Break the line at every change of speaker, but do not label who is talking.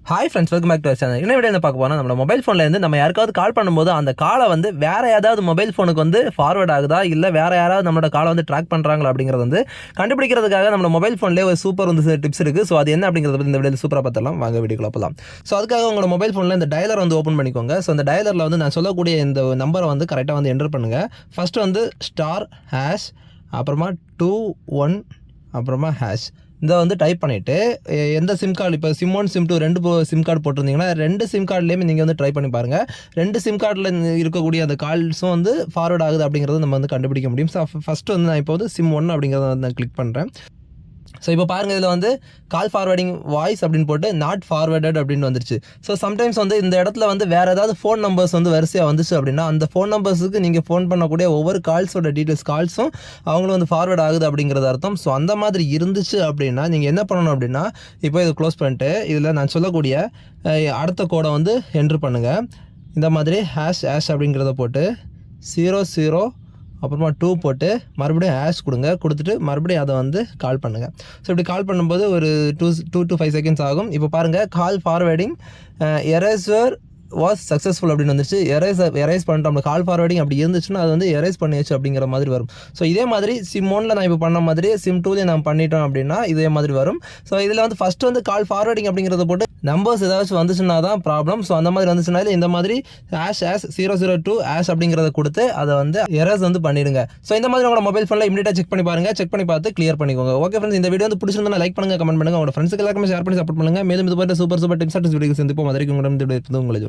Hi friends welcome back to channel என்ன விட என்ன பார்க்க போனால் நம்ம மொபைல் ஃபோனில் இருந்து நம்ம யாருக்காவது கால் பண்ணும்போது அந்த காலை வந்து வேறு ஏதாவது மொபைல் ஃபோனுக்கு வந்து ஃபார்வர்ட் ஆகுதா இல்லை வேறு யாராவது நம்மளோட காலை வந்து ட்ராக் பண்ணுறாங்களா அப்படிங்கிறது வந்து கண்டுபிடிக்கிறதுக்காக நம்ம மொபைல் ஃபோன்லேயே ஒரு சூப்பர் வந்து டிப்ஸ் இருக்குது ஸோ அது என்ன அப்படிங்கிறத பற்றி இந்த வீடியோ சூப்பராக பார்த்தலாம் வாங்க வீடியோக்குள்ள போகலாம் ஸோ அதுக்காக உங்களோட மொபைல் ஃபோனில் இந்த டயலர் வந்து ஓப்பன் பண்ணிக்கோங்க. ஸோ அந்த டயலரில் வந்து நான் சொல்லக்கூடிய இந்த நம்பரை வந்து கரெக்டாக வந்து என்டர் பண்ணுங்கள் ஃபஸ்ட்டு வந்து ஸ்டார் ஹேஷ் அப்புறமா டூ ஒன் அப்புறமா ஹேஷ் இதை வந்து டைப் பண்ணிவிட்டு எந்த சிம் கார்டு இப்போ சிம் ஒன் சிம் டூ ரெண்டு சிம் கார்டு போட்டிருந்தீங்கன்னா ரெண்டு சிம் கார்டுலேயுமே நீங்கள் வந்து ட்ரை பண்ணி பாருங்கள் ரெண்டு சிம் கார்டில் இருக்கக்கூடிய அந்த கால்ஸும் வந்து ஃபார்வர்ட் ஆகுது அப்படிங்கிறத நம்ம வந்து கண்டுபிடிக்க முடியும். ஸோ ஃபஸ்ட்டு வந்து நான் இப்போ வந்து சிம் ஒன் அப்படிங்கிறத வந்து நான் கிளிக் பண்ணுறேன் ஸோ இப்போ பாருங்கள் இதில் வந்து கால் ஃபார்வேர்டிங் வாய்ஸ் அப்படின்னு போட்டு நாட் ஃபார்வேர்டட் அப்படின்னு வந்துருச்சு. ஸோ சம்டைம்ஸ் வந்து இந்த இடத்துல வந்து வேறு ஏதாவது ஃபோன் நம்பர்ஸ் வந்து வரிசையாக வந்துச்சு அப்படின்னா அந்த ஃபோன் நம்பர்ஸுக்கு நீங்கள் ஃபோன் பண்ணக்கூடிய ஒவ்வொரு கால்ஸோட டீட்டெயில்ஸ் கால்ஸும் அவங்களும் வந்து ஃபார்வேர்ட் ஆகுது அப்படிங்கிறது அர்த்தம். ஸோ அந்த மாதிரி இருந்துச்சு அப்படின்னா நீங்கள் என்ன பண்ணணும் அப்படின்னா இப்போ இதை க்ளோஸ் பண்ணிட்டு இதில் நான் சொல்லக்கூடிய அடுத்த கோடை வந்து என்ட்ரு பண்ணுங்கள் இந்த மாதிரி ஹேஷ் ஹேஷ் அப்படிங்கிறத போட்டு ஜீரோ ஜீரோ அப்புறமா டூ போட்டு மறுபடியும் ஹேஷ் கொடுங்க. கொடுத்துட்டு மறுபடியும் அதை வந்து கால் பண்ணுங்கள் ஸோ இப்படி கால் பண்ணும்போது ஒரு two two to five seconds ஆகும். இப்போ பாருங்கள் call forwarding erasure was successful அப்படின்னு வந்துச்சு. எரேஸ் எரேஸ் பண்ணிட்டோம். நம்ம கால் ஃபார்வேர்டிங் அப்படி இருந்துச்சுன்னா அது வந்து எரேஸ் பண்ணியாச்சு அப்படிங்கிற மாதிரி வரும். ஸோ இதே மாதிரி சிம் ஒனில் நான் இப்போ பண்ண மாதிரி சிம் டூலேயே நான் பண்ணிட்டோம் அப்படின்னா இதே மாதிரி வரும். ஸோ இதில் வந்து ஃபஸ்ட்டு வந்து கால் ஃபார்வர்டிங் அப்படிங்கிறத போட்டு நம்பர்ஸ் ஏதாச்சும் வந்துச்சுன்னா தான் ப்ராப்ளம் ஸோ அந்த மாதிரி வந்துச்சுனாலே இந்த மாதிரி hash hash zero zero two hash அப்படிங்கிறத கொடுத்து அதை வந்து எரர்ஸ் வந்து பண்ணிடுங்க. ஸோ இந்த மாதிரி உங்களோட மொபைல் ஃபோனில் இமீடியட்டாக செக் பண்ணி பாருங்க. செக் பண்ணி பார்த்து கிளியர் பண்ணிக்கோங்க. ஓகே ஃப்ரெண்ட்ஸ் இந்த வீடியோ வந்து பிடிச்சிருந்தா லைக் பண்ணுங்க கமெண்ட் பண்ணுங்க. உங்களோட ஃப்ரெண்ட்ஸ்க்கு எல்லாருமே ஷேர் பண்ணி சப்போர்ட் பண்ணுங்க. மேலும் இது போன்ற சூப்பர் சூப்பர் டிப்ஸ் அட்ஸ் வீடியோ சந்திப்போம். அதற்கு உங்களிடம் உங்களுக்கு